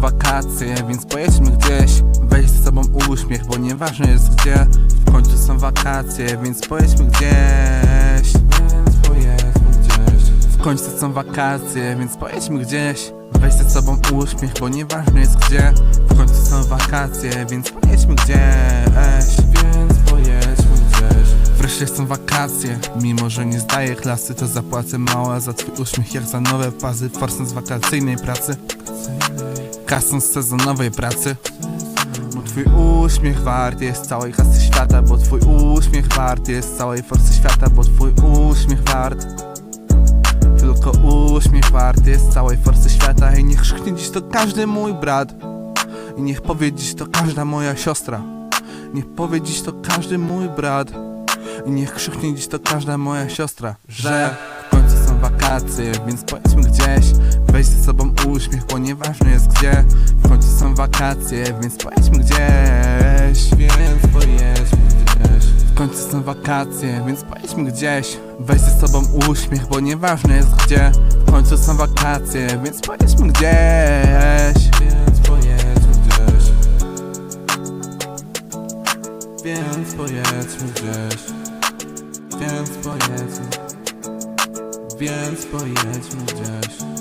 wakacje, więc pojedźmy gdzieś. Weź ze sobą uśmiech, bo nieważne jest gdzie. W końcu są wakacje, więc pojedźmy gdzieś. Więc pojedźmy gdzieś. W końcu są wakacje, więc pojedźmy gdzieś. Weź ze sobą uśmiech, bo nieważne jest gdzie. W końcu są wakacje, więc pojedźmy gdzieś. Więc pojedźmy gdzieś. Wreszcie są wakacje, mimo że nie zdaję klasy To zapłacę mało za twój uśmiech jak za nowe fazy Forsą z wakacyjnej pracy Kasą z sezonowej pracy. Bo twój uśmiech wart jest całej kasy świata Bo twój uśmiech wart jest całej forsy świata Bo twój uśmiech wart. Tylko uśmiech wart jest całej forsy świata I niech krzyknie dziś to każdy mój brat. I niech powie dziś to każda moja siostra. Niech powie dziś to każdy mój brat. I niech krzyknie dziś to każda moja siostra Że wakacje, więc pojedźmy gdzieś Weź ze sobą uśmiech, bo nieważne jest gdzie W końcu są wakacje, więc pojedźmy gdzieś. Więc pojedźmy gdzieś. W końcu są wakacje, więc pojedźmy gdzieś Weź ze sobą uśmiech, bo nieważne jest gdzie W końcu są wakacje, więc pojedźmy gdzieś. Więc pojedźmy gdzieś. Więc pojedźmy gdzieś. Więc pojedźmy Więc pojedźmy gdzieś